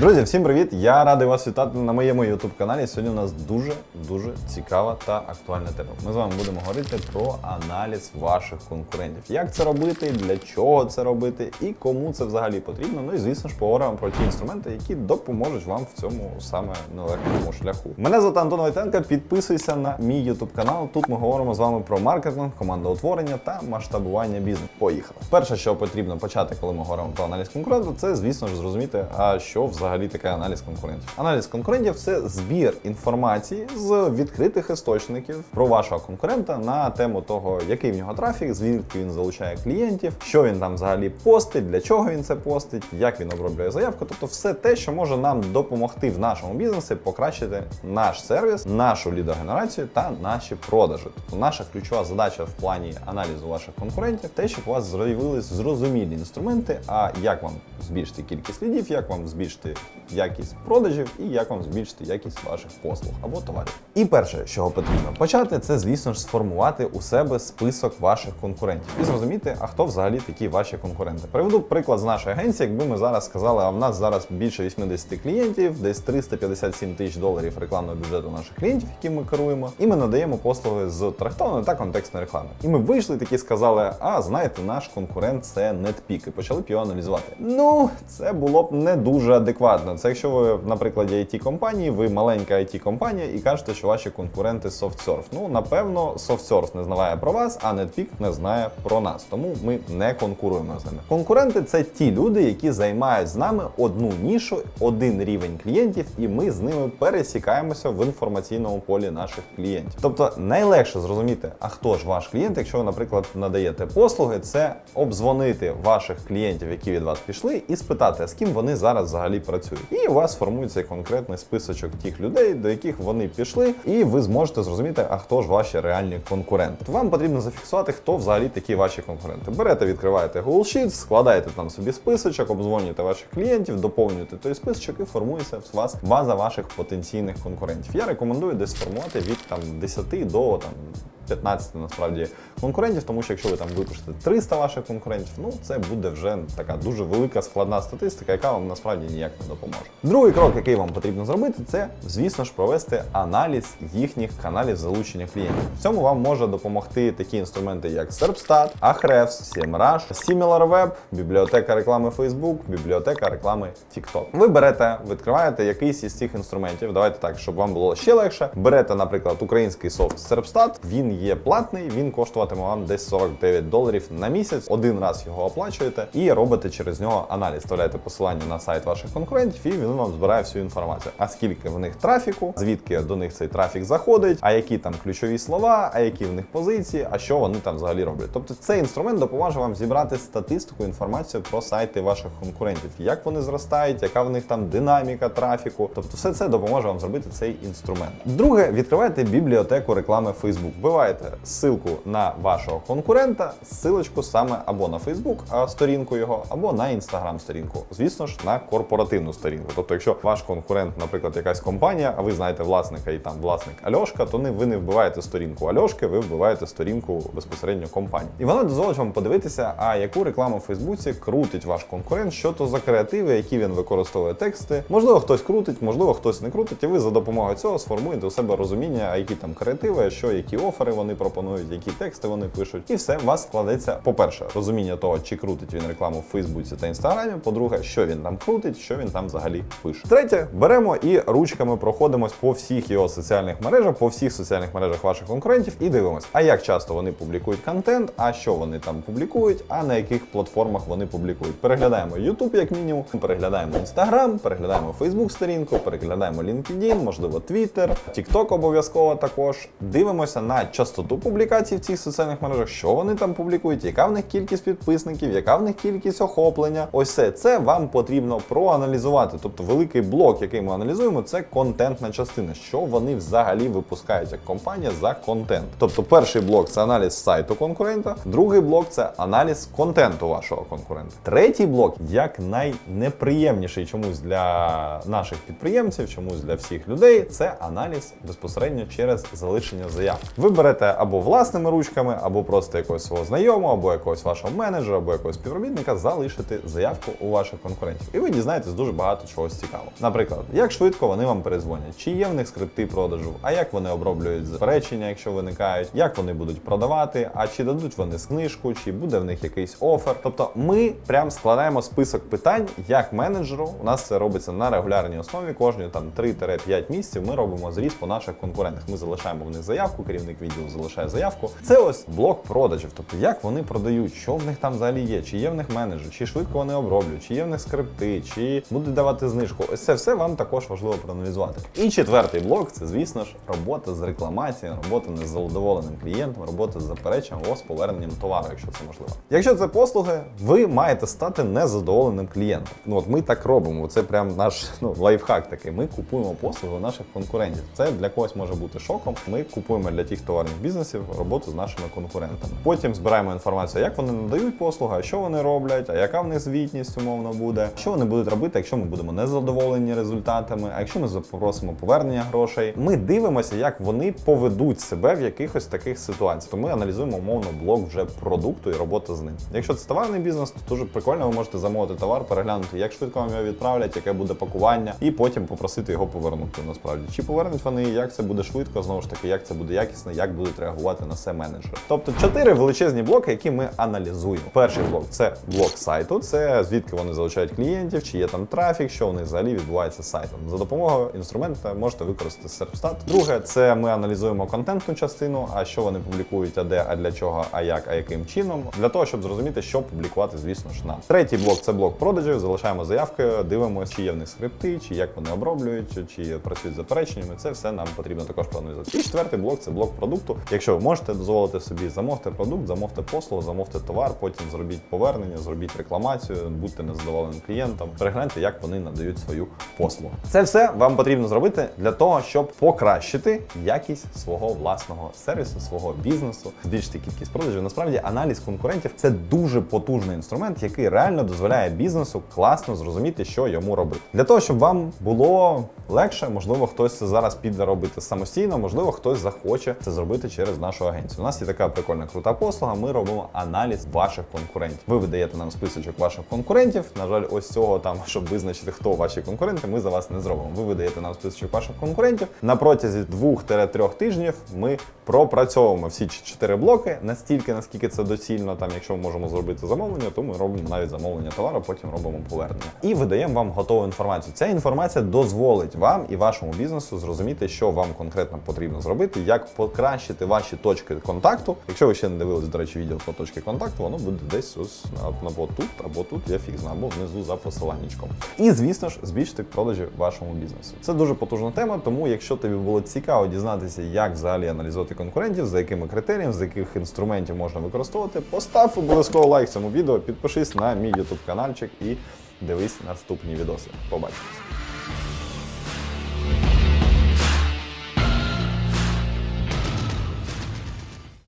Друзі, всім привіт! Я радий вас вітати на моєму youtube каналі. Сьогодні у нас дуже дуже цікава та актуальна тема. Ми з вами будемо говорити про аналіз ваших конкурентів. Як це робити, для чого це робити і кому це взагалі потрібно. Ну і звісно ж поговоримо про ті інструменти, які допоможуть вам в цьому саме нелегкому шляху. Мене звати Антон Войтенко. Підписуйся на мій youtube канал. Тут ми говоримо з вами про маркетинг, командоутворення та масштабування бізнесу. Поїхали. Перше, що потрібно почати, коли ми говоримо про аналіз конкуренту, це звісно ж зрозуміти, а що взагалі таке аналіз конкурентів. Аналіз конкурентів це збір інформації з відкритих істочників про вашого конкурента на тему того, який в нього трафік, звідки він залучає клієнтів, що він там взагалі постить, для чого він це постить, як він оброблює заявку. Тобто, все те, що може нам допомогти в нашому бізнесі покращити наш сервіс, нашу лідогенерацію та наші продажі. Тобто, наша ключова задача в плані аналізу ваших конкурентів, те, щоб у вас з'явились зрозумілі інструменти. А як вам збільшити кількість лідів, як вам збільшити якість продажів і як вам збільшити якість ваших послуг або товарів. І перше, чого потрібно почати, це звісно ж сформувати у себе список ваших конкурентів і зрозуміти, а хто взагалі такі ваші конкуренти. Приведу приклад з нашої агенції, якби ми зараз сказали, а в нас зараз більше 80 клієнтів, десь 357 тисяч доларів рекламного бюджету наших клієнтів, які ми керуємо, і ми надаємо послуги з трактованої та контекстної реклами. І ми вийшли такі сказали: а знаєте, наш конкурент це NetPeak, і почали б його аналізувати. Ну, це було б не дуже адекватно. Це якщо ви, наприклад, it компанії, ви маленька it компанія і кажете, що ваші конкуренти SoftSurf. Ну, напевно, SoftSurf не знає про вас, а NetPeak не знає про нас. Тому ми не конкуруємо з ними. Конкуренти це ті люди, які займають з нами одну нішу, один рівень клієнтів, і ми з ними пересікаємося в інформаційному полі наших клієнтів. Тобто найлегше зрозуміти, а хто ж ваш клієнт, якщо ви, наприклад, надаєте послуги, це обдзвонити ваших клієнтів, які від вас пішли, і спитати, з ким вони зараз взагалі працюють. І у вас формується конкретний списочок тих людей, до яких вони пішли, і ви зможете зрозуміти, а хто ж ваші реальні конкуренти. Вам потрібно зафіксувати, хто взагалі такі ваші конкуренти. Берете, відкриваєте Google Sheets, складаєте там собі списочок, обдзвонюєте ваших клієнтів, доповнюєте той списочок і формується у вас база ваших потенційних конкурентів. Я рекомендую десь сформувати від там 10 до там. 15 насправді конкурентів, тому що якщо ви там випишете 300 ваших конкурентів, ну це буде вже така дуже велика складна статистика, яка вам насправді ніяк не допоможе. Другий крок, який вам потрібно зробити, це звісно ж провести аналіз їхніх каналів залучення клієнтів. В цьому вам може допомогти такі інструменти, як Serpstat, Ahrefs, SEMrush, SimilarWeb, бібліотека реклами Facebook, бібліотека реклами TikTok. Ви берете, відкриваєте якийсь із цих інструментів. Давайте так, щоб вам було ще легше. Берете, наприклад, український софт Serpstat, він є платний, він коштуватиме вам десь 49 доларів на місяць. Один раз його оплачуєте і робите через нього аналіз. Вставляєте посилання на сайт ваших конкурентів, і він вам збирає всю інформацію. А скільки в них трафіку, звідки до них цей трафік заходить, а які там ключові слова, а які в них позиції, а що вони там взагалі роблять. Тобто цей інструмент допоможе вам зібрати статистику, інформацію про сайти ваших конкурентів, як вони зростають, яка в них там динаміка трафіку. Тобто, все це допоможе вам зробити цей інструмент. Друге, відкривайте бібліотеку реклами Facebook. Вбиваєте ссылку на вашого конкурента, ссылочку саме або на Facebook сторінку його, або на Instagram сторінку. Звісно ж, на корпоративну сторінку. Тобто, якщо ваш конкурент, наприклад, якась компанія, а ви знаєте власника і там власник Альошка, то не ви не вбиваєте сторінку Альошки, ви вбиваєте сторінку безпосередньо компанії. І вона дозволить вам подивитися, а яку рекламу в Фейсбуці крутить ваш конкурент, що то за креативи, які він використовує тексти. Можливо, хтось крутить, можливо, хтось не крутить, і ви за допомогою цього сформуєте у себе розуміння, а які там креативи, що які офери вони пропонують, які тексти вони пишуть. І все у вас складеться, по-перше, розуміння того, чи крутить він рекламу в Фейсбуці та Інстаграмі. По-друге, що він там крутить, що він там взагалі пише. Третє, беремо і ручками проходимось по всіх його соціальних мережах, по всіх соціальних мережах ваших конкурентів і дивимось, а як часто вони публікують контент, а що вони там публікують, а на яких платформах вони публікують. Переглядаємо YouTube як мінімум, переглядаємо Instagram, переглядаємо Facebook сторінку, переглядаємо LinkedIn, можливо, Twitter, TikTok обов'язково також. Дивимося на частоту публікацій в цих соціальних мережах, що вони там публікують, яка в них кількість підписників, яка в них кількість охоплення. Ось все це вам потрібно проаналізувати. Тобто великий блок, який ми аналізуємо, це контентна частина, що вони взагалі випускають як компанія за контент. Тобто, перший блок це аналіз сайту конкурента, другий блок це аналіз контенту вашого конкурента. Третій блок, як найнеприємніший чомусь для наших підприємців, чомусь для всіх людей, це аналіз безпосередньо через залишення заяв. Ви берете або власними ручками, або просто якогось свого знайомого, або якогось вашого менеджера, або якогось співробітника, залишити заявку у ваших конкурентів. І ви дізнаєтесь дуже багато чогось цікавого. Наприклад, як швидко вони вам перезвонять, чи є в них скрипти продажу, а як вони оброблюють заперечення, якщо виникають, як вони будуть продавати, а чи дадуть вони книжку, чи буде в них якийсь офер. Тобто, ми прям складаємо список питань, як менеджеру. У нас це робиться на регулярній основі. Кожні там 3-5 місяців ми робимо зріз по наших конкурентах. Ми залишаємо в них заявку, керівник відділу залишає заявку. Це ось блок продажів. Тобто, як вони продають, що в них там взагалі є, чи є в них менеджер, чи швидко вони оброблюють, чи є в них скрипти, чи будуть давати знижку. Ось це все вам також важливо проаналізувати. І четвертий блок це, звісно ж, робота з рекламацією, робота не з задоволеним клієнтом, робота з запереченням або з поверненням товару, якщо це можливо. Якщо це послуги, ви маєте стати незадоволеним клієнтом. Ну от ми так робимо. Це прям наш ну, лайфхак такий. Ми купуємо послуги у наших конкурентів. Це для когось може бути шоком. Ми купуємо для тих товарних бізнесів роботу з нашими конкурентами. Потім збираємо інформацію, як вони надають послуги, що вони роблять, а яка в них звітність умовно буде, що вони будуть робити, якщо ми будемо незадоволені результатами, а якщо ми попросимо повернення грошей. Ми дивимося, як вони поведуть себе в якихось таких ситуаціях. То ми аналізуємо умовно блок вже продукту і роботи з ним. Якщо це товарний бізнес, то дуже прикольно, ви можете замовити товар, переглянути, як швидко вам його відправлять, яке буде пакування, і потім попросити його повернути. Насправді, чи повернуть вони, як це буде швидко, знову ж таки, як це буде якісно, як будуть реагувати на це менеджери. Тобто чотири величезні блоки, які ми аналізуємо. Перший блок це блок сайту, це звідки вони залучають клієнтів, чи є там трафік, що них взагалі відбувається з сайтом. За допомогою інструмента можете використати Serpstat. Друге, це ми аналізуємо контентну частину, а що вони публікують, а де, а для чого, а як, а яким чином, для того, щоб зрозуміти, що публікувати, звісно ж нам. Третій блок це блок продажів. Залишаємо заявки, дивимося, чи є в них скрипти, чи як вони оброблюють, чи працюють з запереченнями. Це все нам потрібно також проаналізувати. І четвертий блок це блок продукту. Якщо ви можете дозволити собі замовте продукт, замовте послугу, замовте товар, потім зробіть повернення, зробіть рекламацію, будьте незадоволеним клієнтом, перегляньте, як вони надають свою послугу. Це все вам потрібно зробити для того, щоб покращити якість свого власного сервісу, свого бізнесу, збільшити кількість продажів. Насправді аналіз конкурентів це дуже потужний інструмент, який реально дозволяє бізнесу класно зрозуміти, що йому робити. Для того, щоб вам було легше, можливо, хтось це зараз піде робити самостійно, можливо, хтось захоче це зробити через нашу агенцію. У нас є така прикольна крута послуга. Ми робимо аналіз ваших конкурентів. Ви видаєте нам списочок ваших конкурентів. На жаль, ось цього там, щоб визначити, хто ваші конкуренти, ми за вас не зробимо. Ви видаєте нам списочок ваших конкурентів. На протязі 2-3 тижнів ми пропрацьовуємо всі чотири блоки настільки, наскільки це доцільно. Там, якщо ми можемо зробити замовлення, то ми робимо навіть замовлення товару, потім робимо повернення і видаємо вам готову інформацію. Ця інформація дозволить вам і вашому бізнесу зрозуміти, що вам конкретно потрібно зробити, як покращити ваші точки контакту. Якщо ви ще не дивились, до речі, відео про точки контакту, воно буде десь ось або тут, або тут, я фіг знаю, або внизу за посиланнячком. І звісно ж, збільшити продажі вашому бізнесу. Це дуже потужна тема, тому якщо тобі було цікаво дізнатися, як взагалі аналізувати конкурентів, за якими критеріями, з яких інструментів можна використовувати, постав обов'язково лайк цьому відео, підпишись на мій YouTube каналчик і дивись наступні відоси. Побачимось.